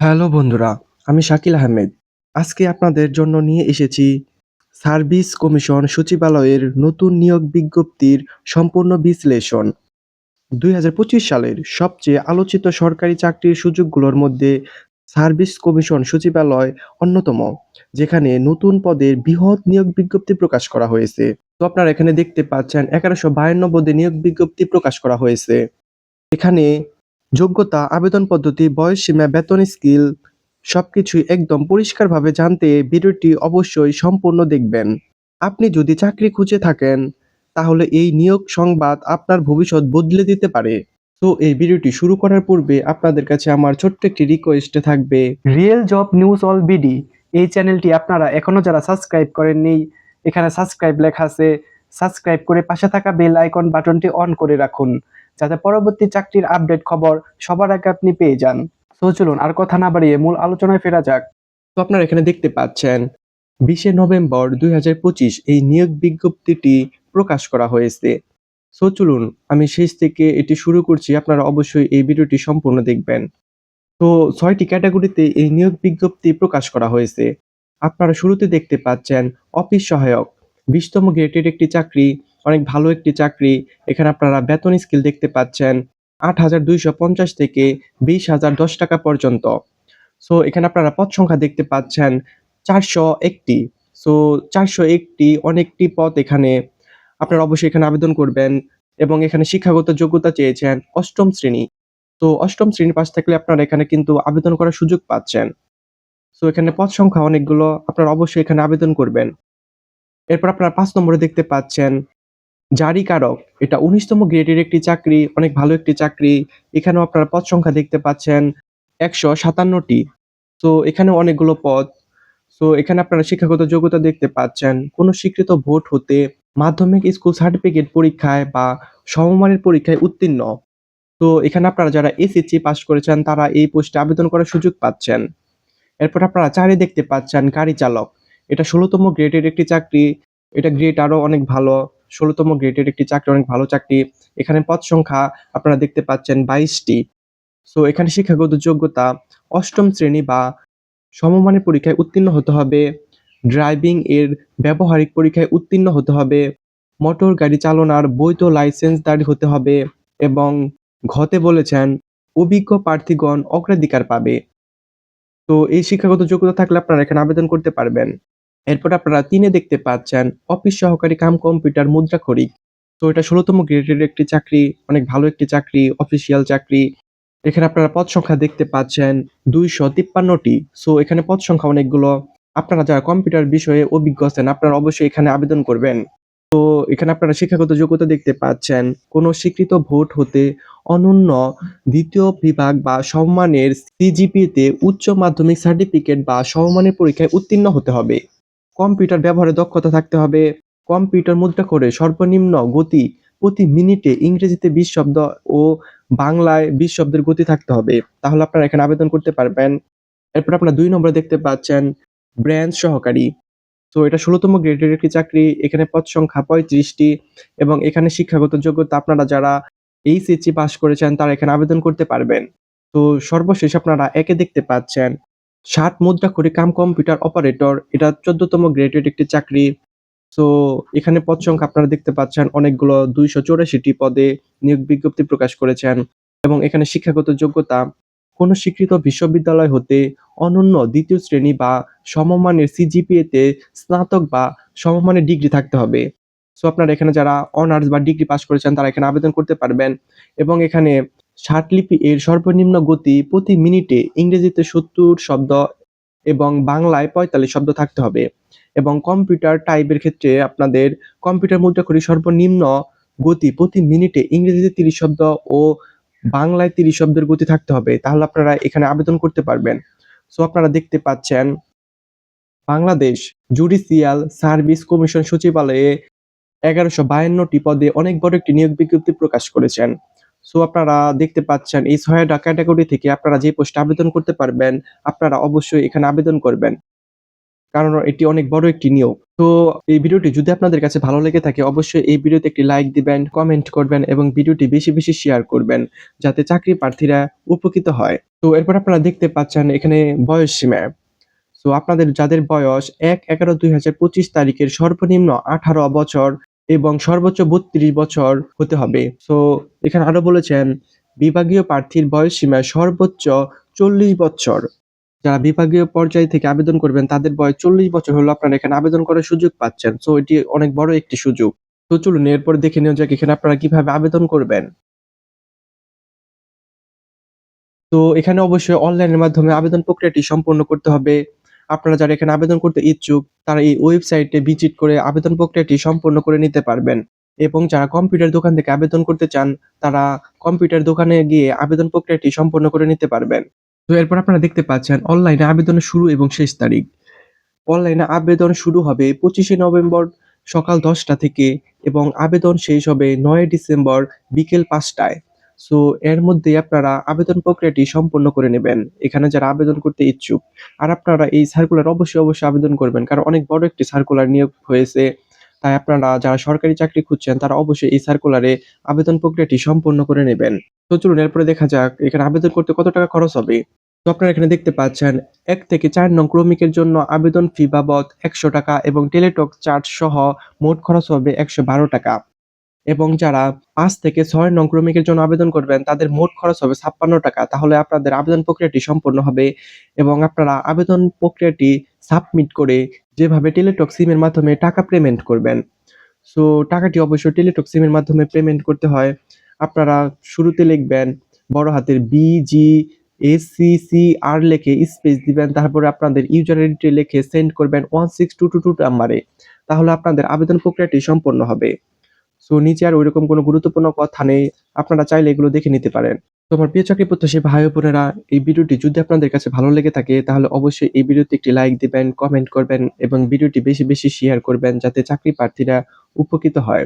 Hello বন্ধুরা, আমি শাকিল আহমেদ। আজকে আপনাদের জন্য নিয়ে এসেছি সার্ভিস কমিশন সচিবালয়ের নতুন নিয়োগ বিজ্ঞপ্তির সম্পূর্ণ বিশ্লেষণ। ২০২৫ সালের সবচেয়ে আলোচিত সরকারি চাকরির সুযোগগুলোর মধ্যে সার্ভিস কমিশন সচিবালয় অন্যতম, যেখানে নতুন পদের বৃহৎ নিয়োগ বিজ্ঞপ্তি প্রকাশ করা হয়েছে। তো আপনারা এখানে দেখতে পাচ্ছেন এগারোশো বায়ান্ন পদে নিয়োগ বিজ্ঞপ্তি প্রকাশ করা হয়েছে। এখানে যোগ্যতা, আবেদন পদ্ধতি, বয়সসীমা, বেতন স্কেল সবকিছুই একদম পরিষ্কারভাবে জানতে ভিডিওটি অবশ্যই সম্পূর্ণ দেখবেন। আপনি যদি চাকরি খুঁজে থাকেন, তাহলে এই নিয়োগ সংবাদ আপনার ভবিষ্যৎ বদলে দিতে পারে। তো এই ভিডিওটি শুরু করার পূর্বে আপনাদের কাছে আমার ছোট্ট একটি রিকোয়েস্ট থাকবে real job news all BD এই চ্যানেলটি আপনারা এখনও যারা সাবস্ক্রাইব করেননি এখানে সাবস্ক্রাইব লেখা আছে সাবস্ক্রাইব করে পাশে থাকা বেল আইকন বাটনটি অন করে রাখুন যাতে পরবর্তী চাকরির আপডেট খবর সবার আগে আপনি পেয়ে যান। তো চলুন আর কথা না বাড়িয়ে মূল আলোচনায় ফেরা যাক। তো আপনারা এখানে দেখতে পাচ্ছেন, বিশে নভেম্বর দুই হাজার পঁচিশ এই নিয়োগ বিজ্ঞপ্তিটি প্রকাশ করা হয়েছে। সো চলুন, আমি শেষ থেকে এটি শুরু করছি, আপনারা অবশ্যই এই ভিডিওটি সম্পূর্ণ দেখবেন। তো ছয়টি ক্যাটাগরিতে এই নিয়োগ বিজ্ঞপ্তি প্রকাশ করা হয়েছে। আপনারা শুরুতে দেখতে পাচ্ছেন, অফিস সহায়ক, বিশতম গ্রেডের একটি চাকরি অনেক ভালো একটি চাকরি। এখানে আপনারা বেতন স্কেল দেখতে পাচ্ছেন আট হাজার দুইশো পঞ্চাশ থেকে বিশ হাজার দশ টাকা পর্যন্ত। সো এখানে আপনারা পদ সংখ্যা দেখতে পাচ্ছেন চারশো একটি। সো চারশো একটি অনেকটি পদ এখানে। আপনারা অবশ্যই এখানে আবেদন করবেন এবং এখানে শিক্ষাগত যোগ্যতা চেয়েছেন অষ্টম শ্রেণি। তো অষ্টম শ্রেণি পাশ থাকলে আপনারা এখানে কিন্তু আবেদন করার সুযোগ পাচ্ছেন। সো এখানে পদ সংখ্যা অনেকগুলো। আপনারা অবশ্যই এখানে আবেদন করবেন। এরপর আপনারা পাঁচ নম্বরে দেখতে পাচ্ছেন জারিকারক এটা উনিশতম গ্রেডের একটি চাকরি, অনেক ভালো একটি চাকরি। এখানেও আপনারা পদ সংখ্যা দেখতে পাচ্ছেন একশো সাতান্নটি। তো এখানে অনেকগুলো পদ। তো এখানে আপনারা শিক্ষাগত যোগ্যতা দেখতে পাচ্ছেন। কোনো স্বীকৃত ভোট হতে মাধ্যমিক স্কুল সার্টিফিকেট পরীক্ষায় বা সমমানের পরীক্ষায় উত্তীর্ণ। তো এখানে আপনারা যারা এসএসসি পাস করেছেন, তারা এই পোস্টে আবেদন করার সুযোগ পাচ্ছেন। এরপর আপনারা চারে দেখতে পাচ্ছেন গাড়ি চালক। এটা ষোলোতম গ্রেডের একটি চাকরি। এটা গ্রেড আরও অনেক ভালো। ষোলোতম গ্রেডের একটি চাকরি, অনেক ভালো চাকরি। এখানে পদ সংখ্যা আপনারা দেখতে পাচ্ছেন বাইশটি। সো এখানে শিক্ষাগত যোগ্যতা অষ্টম শ্রেণি বা সমমানের পরীক্ষায় উত্তীর্ণ হতে হবে। ড্রাইভিং এর ব্যবহারিক পরীক্ষায় উত্তীর্ণ হতে হবে। মোটর গাড়ি চালনার বৈধ লাইসেন্সধারী হতে হবে এবং ঘতে বলেছেন, অভিজ্ঞ প্রার্থীগণ অগ্রাধিকার পাবে। তো, এই শিক্ষাগত যোগ্যতা থাকলে আপনারা এখানে আবেদন করতে পারবেন। এরপর আপনারা তিনে দেখতে পাচ্ছেন অফিস সহকারী কাম কম্পিউটার মুদ্রাক্ষরিক তো এটা ষোলোতম গ্রেডের একটি চাকরি, অনেক ভালো একটি চাকরি অফিসিয়াল চাকরি। এখানে আপনারা পদ সংখ্যা দেখতে পাচ্ছেন দুইশো তিপ্পান্নটি। সো এখানে পদ সংখ্যা অনেকগুলো। আপনারা যারা কম্পিউটার বিষয়ে অভিজ্ঞ আছেন, আপনারা অবশ্যই এখানে আবেদন করবেন। তো, এখানে আপনারা শিক্ষাগত যোগ্যতা দেখতে পাচ্ছেন, কোনো স্বীকৃত ভোট হতে অনন্য দ্বিতীয় বিভাগ বা সম্মানের সিজিপিতে উচ্চ মাধ্যমিক সার্টিফিকেট বা সমমানের পরীক্ষায় উত্তীর্ণ হতে হবে। কম্পিউটার ব্যবহারে দক্ষতা থাকতে হবে। কম্পিউটার মুদ্রা করে সর্বনিম্ন গতি প্রতি মিনিটে ইংরেজিতে বিশ শব্দ ও বাংলায় বিশ শব্দের গতি থাকতে হবে। তাহলে আপনারা এখানে আবেদন করতে পারবেন। এরপর আপনারা দুই নম্বরে দেখতে পাচ্ছেন ব্রাঞ্চ সহকারী। তো এটা ষোলোতম গ্রেডের একটি চাকরি, এখানে পদ সংখ্যা পঁয়ত্রিশটি এবং এখানে শিক্ষাগত যোগ্যতা আপনারা যারা এইচএসসি পাস করেছেন তারা এখানে আবেদন করতে পারবেন। তো সর্বশেষ আপনারা একে দেখতে পাচ্ছেন ষাট মুদ্রা করে কাম কম্পিউটার অপারেটর এটা চোদ্দতম গ্রেডের একটি চাকরি। সো এখানে পদ সংখ্যা আপনারা দেখতে পাচ্ছেন, অনেকগুলো দুইশো চৌরাশিটি পদে নিয়োগ বিজ্ঞপ্তি প্রকাশ করেছেন এবং এখানে শিক্ষাগত যোগ্যতা, কোনো স্বীকৃত বিশ্ববিদ্যালয় হতে অনন্য দ্বিতীয় শ্রেণি বা সমমানের সিজিপিএতে স্নাতক বা সমমানের ডিগ্রি থাকতে হবে। সো আপনারা এখানে যারা অনার্স বা ডিগ্রি পাস করেছেন, তারা এখানে আবেদন করতে পারবেন এবং এখানে ষাটলিপি এর সর্বনিম্ন গতি প্রতি মিনিটে ইংরেজিতে সত্তর শব্দ এবং বাংলায় পঁয়তাল্লিশ শব্দ থাকতে হবে। এবং কম্পিউটার টাইপের ক্ষেত্রে আপনাদের কম্পিউটার মুদ্রা করি সর্বনিম্ন গতি প্রতি মিনিটে ইংরেজিতে তিরিশ শব্দ ও বাংলায় তিরিশ শব্দের গতি থাকতে হবে। তাহলে আপনারা এখানে আবেদন করতে পারবেন। সো আপনারা দেখতে পাচ্ছেন বাংলাদেশ জুডিশিয়াল সার্ভিস কমিশন সচিবালয়ে এগারোশো বায়ান্নটি পদে অনেক বড় একটি নিয়োগ বিজ্ঞপ্তি প্রকাশ করেছেন। সো আপনারা দেখতে পাচ্ছেন এই ছয়টা ক্যাটাগরি থেকে আপনারা যে পোস্টে আবেদন করতে পারবেন আপনারা অবশ্যই এখানে আবেদন করবেন কারণ এটি অনেক বড় একটি নিয়োগ। তো এই ভিডিওটি যদি আপনাদের কাছে ভালো লেগে থাকে অবশ্যই এই ভিডিওতে একটি লাইক দিবেন, কমেন্ট করবেন এবং ভিডিওটি বেশি, বেশি শেয়ার করবেন যাতে চাকরি প্রার্থীরা উপকৃত হয়। তো এরপর আপনারা দেখতে পাচ্ছেন এখানে বয়স সীমা। সো আপনাদের যাদের বয়স ১-১১-২০২৫ তারিখের সর্বনিম্ন ১৮ বছর এবং সর্বোচ্চ ৩২ বছর হতে হবে। সো এখানে আরও বলেছেন, বিভাগীয় প্রার্থীর বয়স সীমা সর্বোচ্চ ৪০ বছর। যারা বিভাগীয় পর্যায় থেকে আবেদন করবেন, তাদের বয়স ৪০ বছর হলেও আপনারা এখানে আবেদন করার সুযোগ পাচ্ছেন। সো এটি অনেক বড় একটি সুযোগ। তো চলুন, এরপর দেখে নেওয়া যাক এখানে আপনারা কীভাবে আবেদন করবেন। তো এখানে অবশ্যই অনলাইনের মাধ্যমে আবেদন প্রক্রিয়াটি সম্পন্ন করতে হবে। আপনারা যারা এখানে আবেদন করতে ইচ্ছুক, তারা এই ওয়েবসাইটে ভিজিট করে আবেদন প্রক্রিয়াটি সম্পন্ন করে নিতে পারবেন এবং যারা কম্পিউটার দোকান থেকে আবেদন করতে চান, তারা কম্পিউটার দোকানে গিয়ে আবেদন প্রক্রিয়াটি সম্পন্ন করে নিতে পারবেন। তো এরপর আপনারা দেখতে পাচ্ছেন, অনলাইনে আবেদনের শুরু এবং শেষ তারিখ। অনলাইনে আবেদন শুরু হবে ২৫শে নভেম্বর সকাল ১০টা থেকে এবং আবেদন শেষ হবে নয় ডিসেম্বর বিকেল ৫টায়। সো এর মধ্যেই আপনারা আবেদন প্রক্রিয়াটি সম্পন্ন করে নেবেন। এখানে যারা আবেদন করতে ইচ্ছুক। আর আপনারা এই সার্কুলার অবশ্যই, অবশ্যই আবেদন করবেন। কারণ অনেক বড় একটি সার্কুলার নিয়োগ হয়েছে। তাই আপনারা যারা সরকারি চাকরি খুঁজছেন তারা অবশ্যই এই সার্কুলারে আবেদন প্রক্রিয়াটি সম্পন্ন করে নেবেন। তো চলুন এরপরে দেখা যাক এখানে আবেদন করতে কত টাকা খরচ হবে। তো আপনারা এখানে দেখতে পাচ্ছেন এক থেকে চার নং ক্রমিকের জন্য আবেদন ফি বাবদ একশো টাকা এবং টেলিটক চার্জ সহ মোট খরচ হবে ৳১১২ টাকা। এবং যারা পাঁচ থেকে ছয় নং ক্রমিকের জন্য আবেদন করবেন, তাদের মোট খরচ হবে ৳৫৬ টাকা। তাহলে আপনাদের আবেদন প্রক্রিয়াটি সম্পন্ন হবে এবং আপনারা আবেদন প্রক্রিয়াটি সাবমিট করে যেভাবে টেলিটক সিমের মাধ্যমে টাকা পেমেন্ট করবেন। সো, টাকাটি অবশ্যই টেলিটক সিমের মাধ্যমে পেমেন্ট করতে হয়। আপনারা শুরুতে লিখবেন, বড় হাতের BGACCR লেখে স্পেস দিবেন। তারপরে আপনাদের ইউজার আইডিটি লিখে সেন্ড করবেন 16222 নাম্বারে। তাহলে আপনাদের আবেদন প্রক্রিয়াটি সম্পন্ন হবে। সো নিচে আর ওইরকম কোনো গুরুত্বপূর্ণ কথা নেই। আপনারা চাইলে এগুলো দেখে নিতে পারেন। তো আমার প্রিয় চাকরি প্রত্যাশী ভাই বোনেরা এই ভিডিওটি যদি আপনাদের কাছে ভালো লেগে থাকে তাহলে অবশ্যই এই ভিডিওতে একটি লাইক দিবেন, কমেন্ট করবেন এবং ভিডিওটি বেশি, বেশি শেয়ার করবেন যাতে চাকরি প্রার্থীরা উপকৃত হয়।